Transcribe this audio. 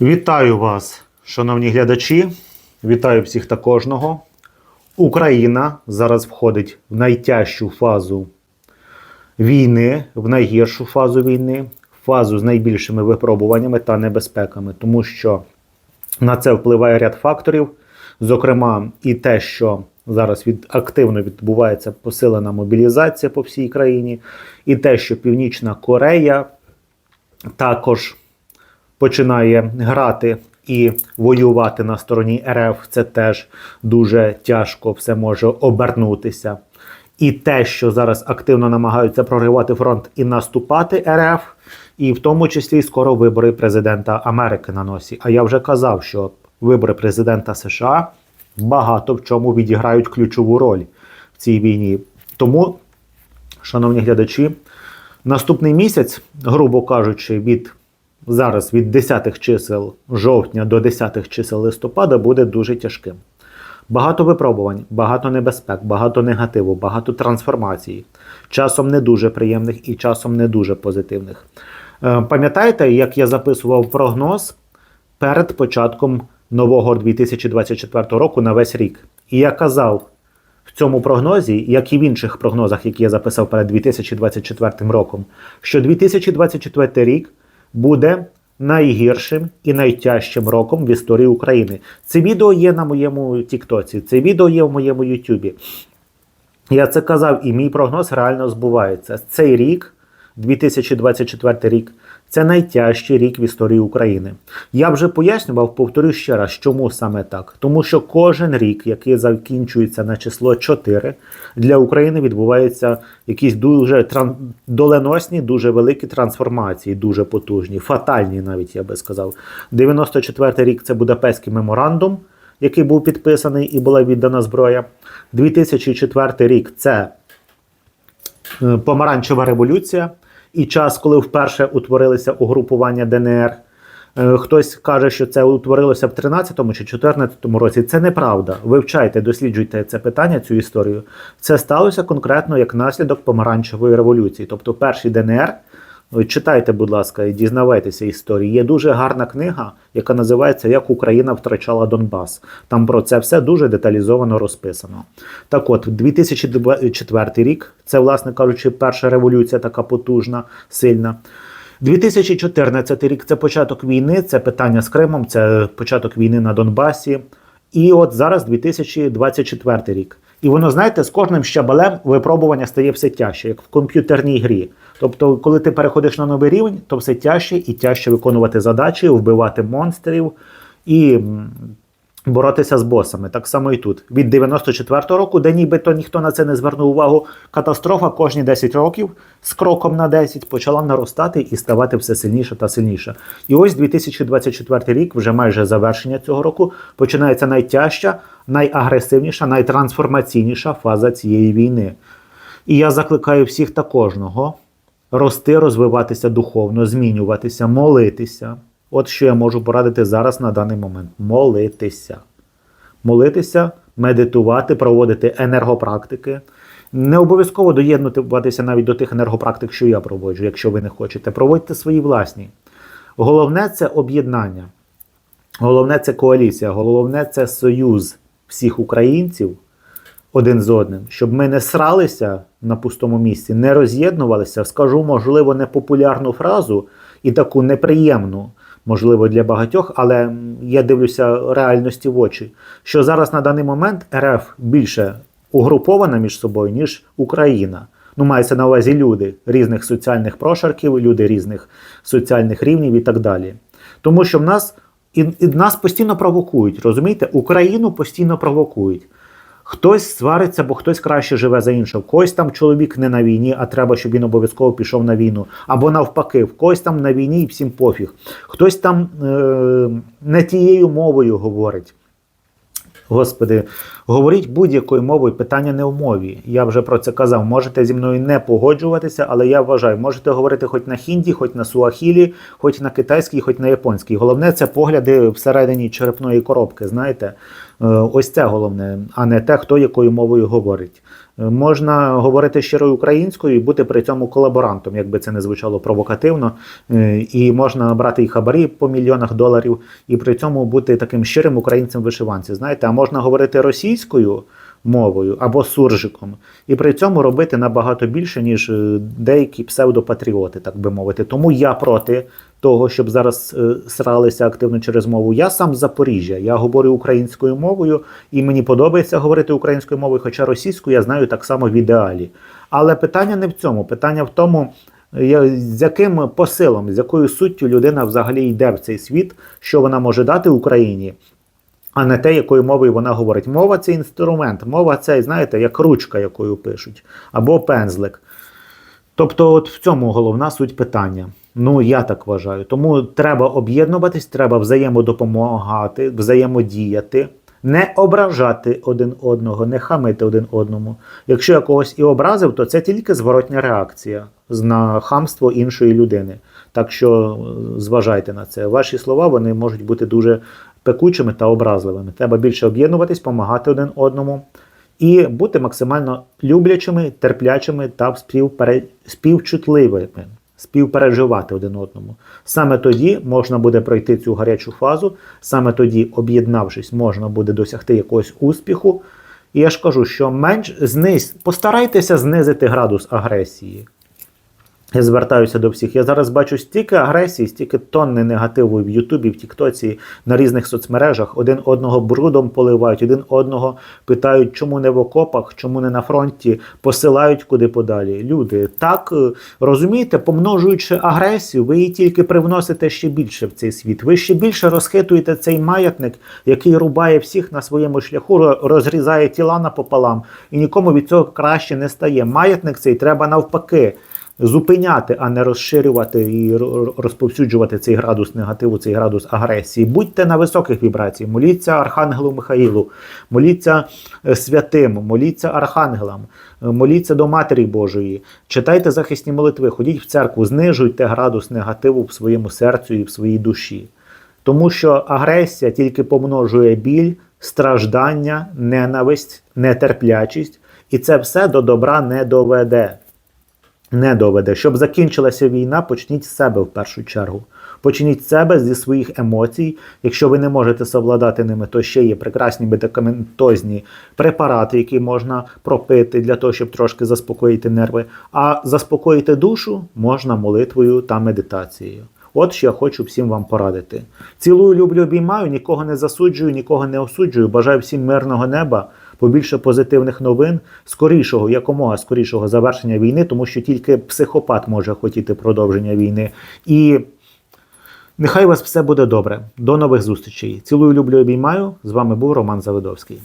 Вітаю вас, шановні глядачі. Вітаю всіх та кожного. Україна зараз входить в найтяжчу фазу війни, в найгіршу фазу війни, фазу з найбільшими випробуваннями та небезпеками, тому що на це впливає ряд факторів, зокрема, і те, що зараз від, активно відбувається посилена мобілізація по всій країні, і те, що Північна Корея також починає грати і воювати на стороні РФ, це теж дуже тяжко все може обернутися. І те, що зараз активно намагаються проривати фронт і наступати РФ, і в тому числі скоро вибори президента Америки на носі. А я вже казав, що вибори президента США багато в чому відіграють ключову роль в цій війні. Тому, шановні глядачі, наступний місяць, грубо кажучи, від зараз від 10-х чисел жовтня до 10-х чисел листопада буде дуже тяжким. Багато випробувань, багато небезпек, багато негативу, багато трансформацій, часом не дуже приємних і часом не дуже позитивних. Е, Пам'ятаєте, як я записував прогноз перед початком нового 2024 року на весь рік? І я казав в цьому прогнозі, як і в інших прогнозах, які я записав перед 2024 роком, що 2024 рік буде найгіршим і найтяжчим роком в історії України. Це відео є на моєму Тіктоці, це відео є в моєму Ютубі. Я це казав, і мій прогноз реально збувається. Цей рік, 2024 рік, це найтяжчий рік в історії України. Я вже пояснював, повторю ще раз, чому саме так. Тому що кожен рік, який закінчується на число 4, для України відбуваються якісь дуже тран- доленосні, дуже великі трансформації, дуже потужні, фатальні, навіть я би сказав. 94 рік це Будапештський меморандум, який був підписаний і була віддана зброя. 2004 рік це е, помаранчева революція і час, коли вперше утворилися угрупування ДНР. Е, Хтось каже, що це утворилося в 13-му чи 14-му році. Це неправда. Вивчайте, досліджуйте це питання, цю історію. Це сталося конкретно як наслідок помаранчевої революції. Тобто, перший ДНР. Читайте, будь ласка, і дізнавайтеся історії. Є дуже гарна книга, яка називається Як Україна втрачала Донбас. Там про це все дуже деталізовано розписано. Так от, 2004 рік, це, власне кажучи, перша революція така потужна, сильна. 2014 рік це початок війни, це питання з Кримом, це початок війни на Донбасі. І от зараз 2024 рік. І воно, знаєте, з кожним щабелем випробування стає все тяжче, як в комп'ютерній грі. Тобто, коли ти переходиш на новий рівень, то все тяжче і тяжче виконувати задачі, вбивати монстрів і боротися з босами. Так само і тут. Від 94-го року, де нібито ніхто на це не звернув увагу, катастрофа кожні 10 років з кроком на 10 почала наростати і ставати все сильніше та сильніше. І ось 2024 рік, вже майже завершення цього року, починається найтяжча, найагресивніша, найтрансформаційніша фаза цієї війни. І я закликаю всіх та кожного рости, розвиватися духовно, змінюватися, молитися. От що я можу порадити зараз на даний момент: молитися. Молитися, медитувати, проводити енергопрактики. Не обов'язково доєднуватися навіть до тих енергопрактик, що я проводжу, якщо ви не хочете. Проводьте свої власні. Головне це об'єднання. Головне це коаліція, головне це союз всіх українців один з одним, щоб ми не сралися на пустому місці, не роз'єднувалися. Скажу, можливо, непопулярну фразу і таку неприємну, можливо, для багатьох, але я дивлюся реальності в очі, що зараз на даний момент РФ більше угрупована між собою, ніж Україна. Ну, мається на увазі люди різних соціальних прошарків, люди різних соціальних рівнів і так далі. Тому що в нас і, і нас постійно провокують, розумієте? Україну постійно провокують. Хтось свариться, бо хтось краще живе за іншого. В когось там чоловік не на війні, а треба, щоб він обов'язково пішов на війну. Або навпаки, в когось там на війні і всім пофіг. Хтось там е- не тією мовою говорить. Господи, говоріть будь-якою мовою, питання не в мові. Я вже про це казав. Можете зі мною не погоджуватися, але я вважаю, можете говорити хоч на хінді, хоч на суахілі, хоч на китайській, хоч на японській. Головне це погляди всередині черепної коробки. Знаєте, Е, Ось це головне, а не те, хто якою мовою говорить. Можна говорити щирою українською і бути при цьому колаборантом, якби це не звучало провокативно. Е, І можна брати і хабарі по мільйонах доларів, і при цьому бути таким щирим українцем вишиванці. Знаєте, а можна говорити російською мовою або суржиком, і при цьому робити набагато більше, ніж е, деякі псевдопатріоти, так би мовити. Тому я проти того, щоб зараз е, сралися активно через мову. Я сам з Запоріжжя, я говорю українською мовою, і мені подобається говорити українською мовою, хоча російську я знаю так само в ідеалі. Але питання не в цьому. Питання в тому, я- з яким посилом, з якою суттю людина взагалі йде в цей світ, що вона може дати Україні, а не те, якою мовою вона говорить. Мова це інструмент, мова це, знаєте, як ручка, якою пишуть, або пензлик. Тобто, от в цьому головна суть питання. Ну, я так вважаю. Тому треба об'єднуватись, треба взаємодопомагати, взаємодіяти, не ображати один одного, не хамити один одному. Якщо я когось і образив, то це тільки зворотня реакція на хамство іншої людини. Так що е, зважайте на це. Ваші слова вони можуть бути дуже пекучими та образливими. Треба більше об'єднуватись, допомагати один одному і бути максимально люблячими, терплячими та співпере- співчутливими, співпереживати один одному. Саме тоді можна буде пройти цю гарячу фазу, саме тоді, об'єднавшись, можна буде досягти якогось успіху. І я ж кажу, що менш зниз, постарайтеся знизити градус агресії. Я звертаюся до всіх. Я зараз бачу стільки агресії, стільки тонни негативу в Ютубі, в Тіктоці, на різних соцмережах. Один одного брудом поливають, один одного питають, чому не в окопах, чому не на фронті, посилають куди подалі. Люди, так е, розумієте, помножуючи агресію, ви її тільки привносите ще більше в цей світ. Ви ще більше розхитуєте цей маятник, який рубає всіх на своєму шляху, розрізає тіла напополам, і нікому від цього краще не стає. Маятник цей треба навпаки зупиняти, а не розширювати і розповсюджувати цей градус негативу, цей градус агресії. Будьте на високих вібрацій, моліться Архангелу Михаїлу, моліться е, святим, моліться архангелам, е, моліться до Матері Божої, читайте захисні молитви, ходіть в церкву, знижуйте градус негативу в своєму серцю і в своїй душі. Тому що агресія тільки помножує біль, страждання, ненависть, нетерплячість, і це все до добра не доведе не доведе. Щоб закінчилася війна, почніть з себе в першу чергу. Почніть з себе зі своїх емоцій. Якщо ви не можете совладати ними, то ще є прекрасні медикаментозні препарати, які можна пропити для того, щоб трошки заспокоїти нерви. А заспокоїти душу можна молитвою та медитацією. От що я хочу всім вам порадити. Цілую, люблю, обіймаю, нікого не засуджую, нікого не осуджую. Бажаю всім мирного неба, побільше позитивних новин, скорішого, якомога скорішого завершення війни, тому що тільки психопат може хотіти продовження війни. І нехай у вас все буде добре. До нових зустрічей. Цілую, люблю, обіймаю. З вами був Роман Завидовський.